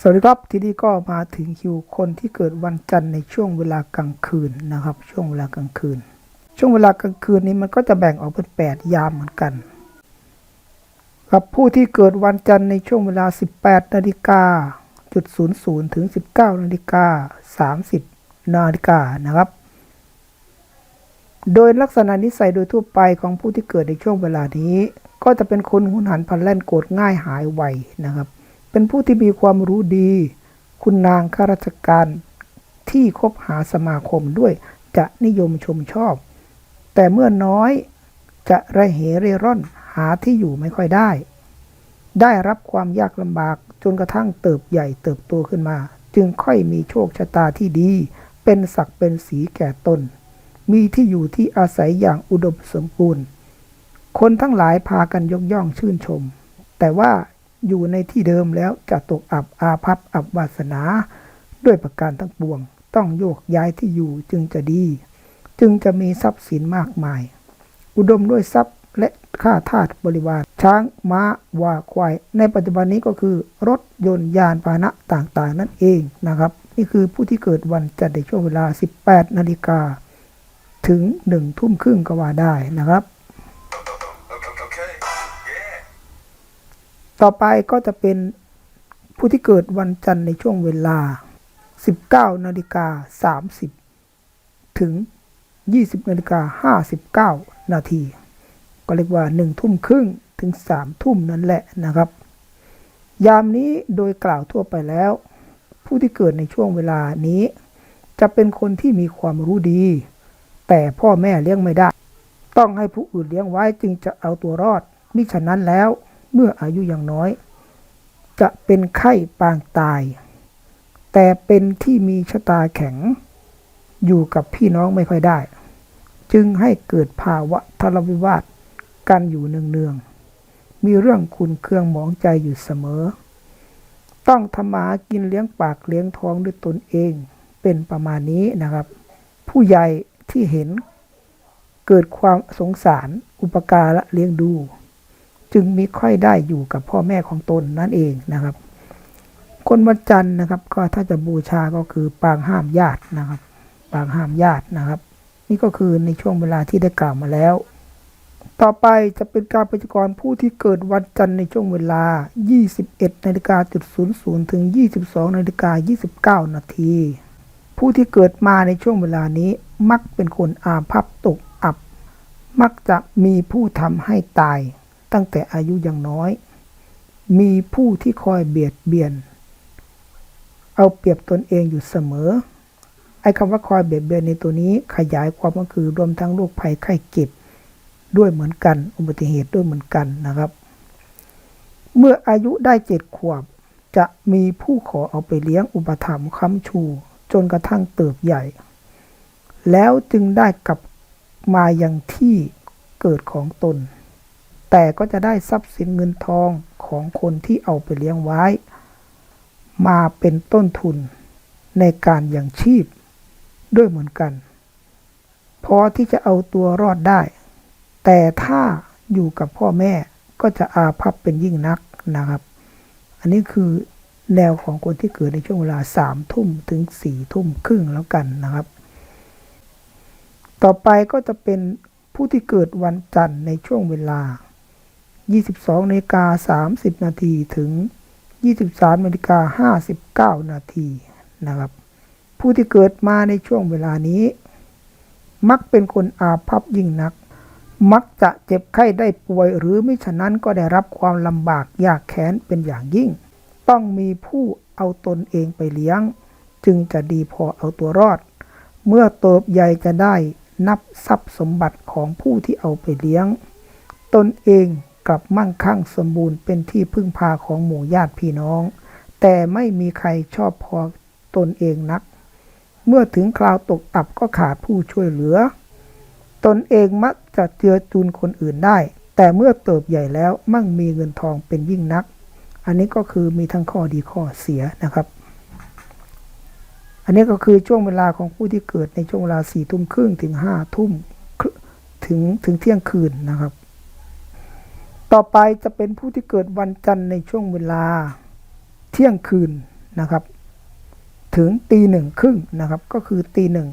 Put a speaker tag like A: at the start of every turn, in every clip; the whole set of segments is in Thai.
A: สวัสดีครับทีนี้ก็มาถึงคิวคนที่เกิดวันจันทร์ในช่วงเวลากลางคืนนะครับ ช่วงเวลากลางคืน ช่วงเวลากลางคืนนี้มันก็จะแบ่งออกเป็นแปดยามเหมือนกันครับผู้ที่เกิดวันจันทร์ในช่วงเวลา 18นาฬิกาจุด00ถึง 19นาฬิกา30นาฬิกานะครับ โดยลักษณะนิสัยโดยทั่วไปของผู้ที่เกิดในช่วงเวลานี้ ก็จะเป็นคนหุนหันพลันแล่นโกรธง่ายหายไวนะครับ เป็นผู้ที่มีความรู้ดี คุณนางข้าราชการที่คบหาสมาคมด้วยจะนิยมชมชอบ แต่เมื่อน้อยจะระเหเร่ร่อนหาที่อยู่ไม่ค่อยได้ ได้รับความยากลำบากจนกระทั่งเติบใหญ่เติบโตขึ้นมา จึงค่อยมีโชคชะตาที่ดี เป็นศักดิ์เป็นสีแก่ตน มีที่อยู่ที่อาศัยอย่างอุดมสมบูรณ์ คนทั้งหลายพากันยกย่องชื่นชม แต่ว่า อยู่ในที่เดิมแล้วจะตกอับอาภัพอับวาสนา ด้วยประการทั้งปวง ต้องโยกย้ายที่อยู่จึงจะดี จึงจะมีทรัพย์สินมากมาย อุดมด้วยทรัพย์และค่าทาสบริวาร ช้างม้าวัวควาย ในปัจจุบันนี้ก็คือ รถยนต์ยานพาหนะต่างๆ นั่นเองนะครับ นี่คือผู้ที่เกิดวันจันทร์ในช่วงเวลา 18 นาฬิกาถึง 1 ทุ่มครึ่งก็ว่าได้นะครับ ต่อไปก็จะเป็นผู้ที่เกิดวันจันทร์ในช่วงเวลา 19นาฬิกา30 ถึง 20นาฬิกา59 นาที ก็เรียกว่า 1 ทุ่มครึ่งถึง 3 ทุ่มนั่นแหละนะครับ ยามนี้โดยกล่าวทั่วไปแล้ว ผู้ที่เกิดในช่วงเวลานี้ จะเป็นคนที่มีความรู้ดี แต่พ่อแม่เลี้ยงไม่ได้ ต้องให้ผู้อื่นเลี้ยงไว้จึงจะเอาตัวรอดมิฉะนั้นแล้ว เมื่ออายุยังน้อย จะเป็นไข้ปางตาย แต่เป็นที่มีชะตาแข็ง อยู่กับพี่น้องไม่ค่อยได้ จึงให้เกิดภาวะทะเลาะวิวาทกันอยู่เนืองๆมีเรื่องคุณเครื่องหมองใจอยู่เสมอ ต้องทำมาหากินเลี้ยงปากเลี้ยงท้องด้วยตนเองเป็นประมาณนี้นะครับ ผู้ใหญ่ที่เห็นเกิดความสงสารอุปการะเลี้ยงดู จึงมิค่อยได้อยู่กับพ่อแม่ของตนนั่นเองนะครับ คนวันจันทร์นะครับ ก็ถ้าจะบูชาก็คือปางห้ามญาตินะครับ ปางห้ามญาตินะครับ นี่ก็คือในช่วงเวลาที่ได้กล่าวมาแล้ว ต่อไปจะเป็นการพยากรณ์ผู้ที่เกิดวันจันทร์ในช่วงเวลา 21นาฬิกาจุด00ถึง 22นาฬิกา29 นาทีผู้ที่เกิดมาในช่วงเวลานี้มักเป็นคนอาภัพตกอับ มักจะมีผู้ทำให้ตาย ตั้งแต่อายุยังน้อย มีผู้ที่คอยเบียดเบียน เอาเปรียบตนเองอยู่เสมอ ไอ้คำว่าคอยเบียดเบียนในตัวนี้ขยายความก็คือรวมทั้งโรคภัยไข้เจ็บด้วยเหมือนกัน อุบัติเหตุด้วยเหมือนกันนะครับ เมื่ออายุได้เจ็ดขวบ จะมีผู้ขอเอาไปเลี้ยงอุปถัมภ์ค้ำชู จนกระทั่งเติบใหญ่ แล้วจึงได้กลับมายังที่เกิดของตน แต่ก็จะได้ทรัพย์สินเงินทองของคนที่เอาไปเลี้ยงไว้ มาเป็นต้นทุนในการยังชีพด้วยเหมือนกัน พอที่จะเอาตัวรอดได้ แต่ถ้าอยู่กับพ่อแม่ก็จะอาภัพเป็นยิ่งนักนะครับ อันนี้คือแนวของคนที่เกิดในช่วงเวลาสามทุ่มถึงสี่ทุ่มครึ่งแล้วกันนะครับ ต่อไปก็จะเป็นผู้ที่เกิดวันจันทร์ในช่วงเวลา 22นาฬิกา30 นาทีถึง 23นาฬิกา59 นาทีนะครับ ผู้ที่เกิดมาในช่วงเวลานี้ มักเป็นคนอาภัพยิ่งนัก มักจะเจ็บไข้ได้ป่วยหรือไมิฉะนั้นก็ได้รับความลำบากยากแค้นเป็นอย่างยิ่ง ต้องมีผู้เอาตนเองไปเลี้ยง จึงจะดีพอเอาตัวรอด เมื่อเติบใหญ่จะได้นับทรัพย์สมบัติของผู้ที่เอาไปเลี้ยง ตนเอง กับมั่งคั่งสมบูรณ์เป็นที่พึ่งพาของหมู่ญาติพี่น้อง แต่ไม่มีใครชอบพอตนเองนัก เมื่อถึงคราวตกอับก็ขาดผู้ช่วยเหลือ ตนเองมักจะเจือจุนคนอื่นได้ แต่เมื่อเติบใหญ่แล้วมั่งมีเงินทองเป็นยิ่งนัก อันนี้ก็คือมีทั้งข้อดีข้อเสียนะครับ อันนี้ก็คือช่วงเวลาของผู้ที่เกิดในช่วงเวลาสี่ทุ่มครึ่งถึงห้าทุ่มถึงถึงเที่ยงคืนนะครับ ต่อไปจะเป็นผู้ที่เกิดวันจันทร์ในช่วงเวลาเที่ยงคืนนะครับ ถึงตีหนึ่งครึ่งนะครับ ก็คือตีหนึ่ง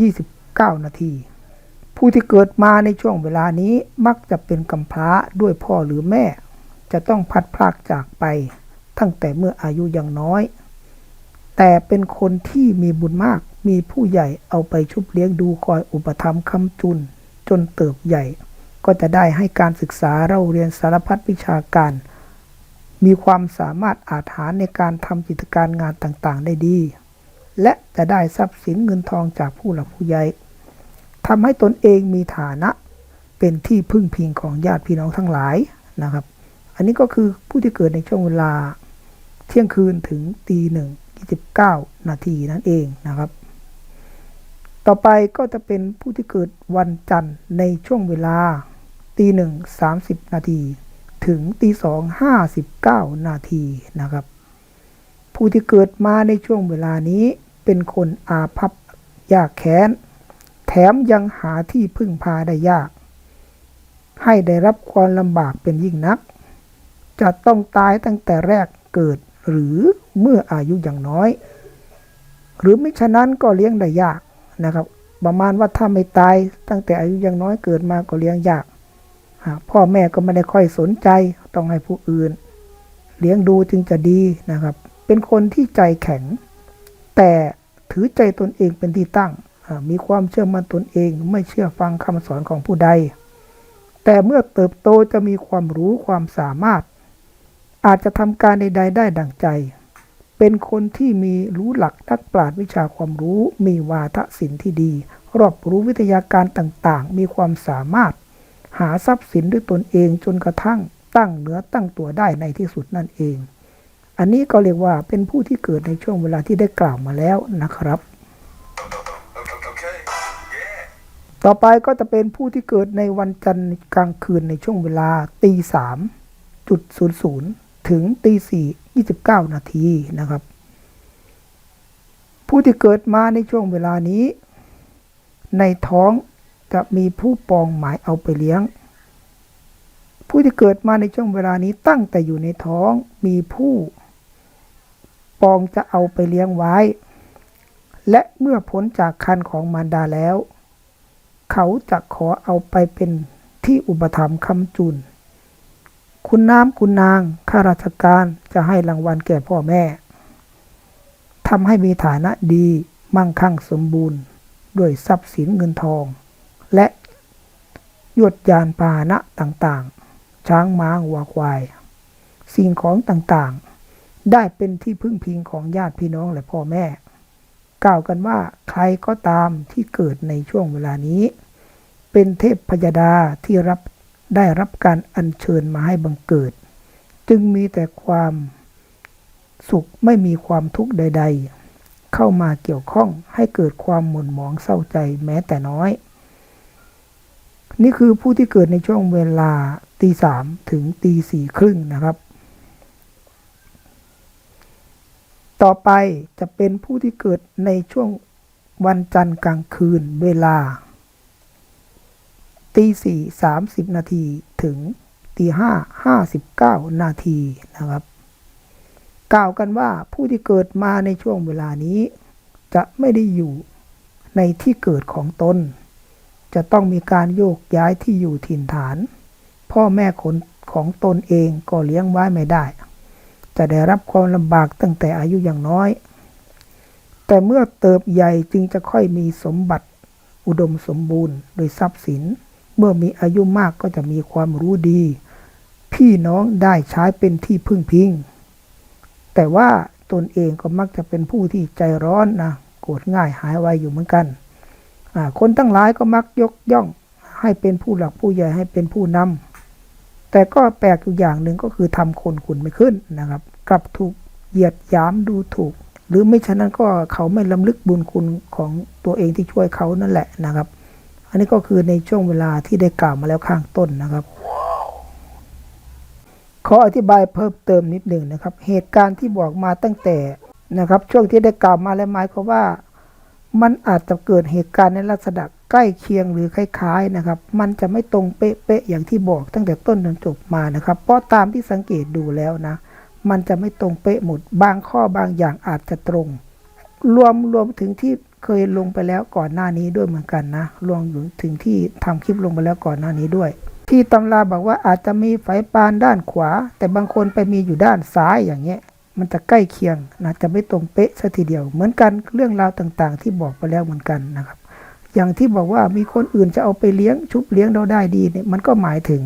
A: ยี่สิบเก้านาทีผู้ที่เกิดมาในช่วงเวลานี้มักจะเป็นกำพร้าด้วยพ่อหรือแม่ จะต้องพัดพรากจากไป ตั้งแต่เมื่ออายุยังน้อย แต่เป็นคนที่มีบุญมากมีผู้ใหญ่เอาไปชุบเลี้ยงดูคอยอุปถัมภ์คำจุน จนเติบใหญ่ ก็จะได้ให้การศึกษาเราเรียนสารพัดวิชาการ มีความสามารถอาจหารในการทำกิจการงานต่างๆ ได้ดี และจะได้ทรัพย์สินเงินทองจากผู้หลักผู้ใหญ่ทำให้ตนเองมีฐานะเป็นที่พึ่งพิงของญาติพี่น้องทั้งหลายนะครับ อันนี้ก็คือผู้ที่เกิดในช่วงเวลาเที่ยงคืนถึงตีหนึ่งยี่สิบเก้านาทีนั่นเองนะครับ ต่อไปก็จะเป็นผู้ที่เกิดวันจันทร์ในช่วงเวลา ตีหนึ่งสามสิบนาที ถึงตีสองห้าสิบเก้านาทีนะครับ ผู้ที่เกิดมาในช่วงเวลานี้เป็นคนอาภัพยากแค้น แถมยังหาที่พึ่งพาได้ยาก ให้ได้รับความลำบากเป็นยิ่งนัก จะต้องตายตั้งแต่แรกเกิดหรือเมื่ออายุอย่างน้อย หรือไม่ฉะนั้นก็เลี้ยงได้ยากนะครับ ประมาณว่าถ้าไม่ตายตั้งแต่อายุยังน้อยเกิดมาก็เลี้ยงยาก พ่อแม่ก็ไม่ได้ค่อยสนใจต้องให้ผู้อื่น เลี้ยงดูจึงจะดีนะครับ เป็นคนที่ใจแข็ง แต่ถือใจตนเองเป็นที่ตั้ง มีความเชื่อมั่นตนเองไม่เชื่อฟังคำสอนของผู้ใด แต่เมื่อเติบโตจะมีความรู้ความสามารถ อาจจะทำการใด ๆ ได้ดังใจ เป็นคนที่มีรู้หลักนักปราชญ์วิชาความรู้ มีวาทศิลป์ที่ดี รอบรู้วิทยาการต่างๆ มีความสามารถ หาทรัพย์สินด้วยตนเองจนกระทั่งตั้งเนื้อตั้งตัวได้ในที่สุดนั่นเอง อันนี้ก็เรียกว่าเป็นผู้ที่เกิดในช่วงเวลาที่ได้กล่าวมาแล้วนะครับ
B: Okay. Yeah.
A: ต่อไปก็จะเป็นผู้ที่เกิดในวันจันทร์กลางคืนในช่วงเวลาตีสามจุดศูนย์ศูนย์ถึงตีสี่ยี่สิบเก้านาทีนะครับ ผู้ที่เกิดมาในช่วงเวลานี้ ในท้อง จะมีผู้ปองหมายเอาไปเลี้ยง ผู้ที่เกิดมาในช่วงเวลานี้ตั้งแต่อยู่ในท้องมีผู้ ปองจะเอาไปเลี้ยงไว้ และเมื่อพ้นจากคันของมารดาแล้ว เขาจะขอเอาไปเป็นที่อุปถัมภ์คำจุน คุณน้ำคุณนางข้าราชการจะให้รางวัลแก่พ่อแม่ทำให้มีฐานะดีมั่งคั่งสมบูรณ์ ด้วยทรัพย์สินเงินทอง และยวดยานพาหนะต่างๆ ช้างม้าวัวควาย สิ่งของต่างๆ ได้เป็นที่พึ่งพิงของญาติพี่น้องและพ่อแม่ กล่าวกันว่าใครก็ตามที่เกิดในช่วงเวลานี้ เป็นเทพพยดาที่รับได้รับการอัญเชิญมาให้บังเกิด จึงมีแต่ความสุขไม่มีความทุกข์ใด ๆ เข้ามาเกี่ยวข้องให้เกิดความหม่นหมองเศร้าใจแม้แต่น้อย นี่คือผู้ที่เกิดในช่วงเวลาตีสามถึงตีสี่ครึ่งนะครับ ต่อไปจะเป็นผู้ที่เกิดในช่วงวันจันทร์กลางคืนเวลาตีสี่สามสิบนาทีถึงตีห้าห้าสิบเก้านาทีนะครับ กล่าวกันว่าผู้ที่เกิดมาในช่วงเวลานี้ จะไม่ได้อยู่ในที่เกิดของตน จะต้องมีการโยกย้ายที่อยู่ถิ่นฐาน พ่อแม่คนของตนเองก็เลี้ยงไว้ไม่ได้ จะได้รับความลำบากตั้งแต่อายุอย่างน้อย แต่เมื่อเติบใหญ่จึงจะค่อยมีสมบัติ อุดมสมบูรณ์โดยทรัพย์สิน เมื่อมีอายุมากก็จะมีความรู้ดี พี่น้องได้ใช้เป็นที่พึ่งพิง แต่ว่าตนเองก็มักจะเป็นผู้ที่ใจร้อนนะโกรธง่ายหายไวอยู่เหมือนกัน คนตั้งหลายก็มักยกย่อง ให้เป็นผู้หลักผู้ใหญ่ให้เป็นผู้นำแต่ก็แปลกอยู่อย่างหนึ่งก็คือทำคนขุนไม่ขึ้นนะครับ กลับถูกเหยียดหยามดูถูก หรือไม่ฉะนั้นก็เขาไม่ลำลึกบุญคุณของตัวเองที่ช่วยเขานั่นแหละนะครับ อันนี้ก็คือในช่วงเวลาที่ได้กล่าวมาแล้วข้างต้นนะครับขออธิบายเพิ่มเติมนิดหนึ่งนะครับ เหตุการณ์ที่บอกมาตั้งแต่นะครับ ช่วงที่ได้กล่าวมาแล้วหมายความว่า มันอาจจะเกิดเหตุการณ์ในลักษณะใกล้เคียงหรือคล้ายๆนะครับ มันจะไม่ตรงเป๊ะๆอย่างที่บอกตั้งแต่ต้นจนจบมานะครับ เพราะตามที่สังเกตดูแล้วนะ มันจะไม่ตรงเป๊ะหมด บางข้อบางอย่างอาจจะตรง รวมรวมถึงที่เคยลงไปแล้วก่อนหน้านี้ด้วยเหมือนกันนะ รวมถึงที่ทำคลิปลงไปแล้วก่อนหน้านี้ด้วย ที่ตำราบอกว่าอาจจะมีไฟปานด้านขวา แต่บางคนไปมีอยู่ด้านซ้ายอย่างเงี้ย มันจะใกล้เคียงนะจะไม่ตรงเป๊ะซะทีเดียว เหมือนกันเรื่องราวต่างๆ ที่บอกไปแล้วเหมือนกันนะครับ อย่างที่บอกว่ามีคนอื่นจะเอาไปเลี้ยงชุบเลี้ยงเราได้ดีเนี่ยมันก็หมายถึง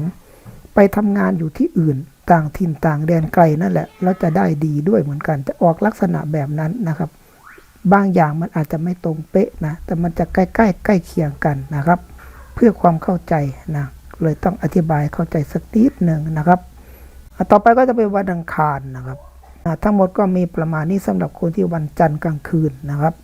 A: ไปทำงานอยู่ที่อื่นต่างถิ่นต่างแดนไกลนั่นแหละแล้วจะได้ดีด้วยเหมือนกัน จะออกลักษณะแบบนั้นนะครับ บางอย่างมันอาจจะไม่ตรงเป๊ะนะ แต่มันจะใกล้ๆใกล้เคียงกันนะครับ เพื่อความเข้าใจนะเลยต้องอธิบายเข้าใจสักนิดหนึ่งนะครับต่อไปก็จะเป็นวันอังคารนะครับ ทั้งหมดก็มีประมาณนี้สำหรับคนที่วันจันทร์กลางคืนนะครับ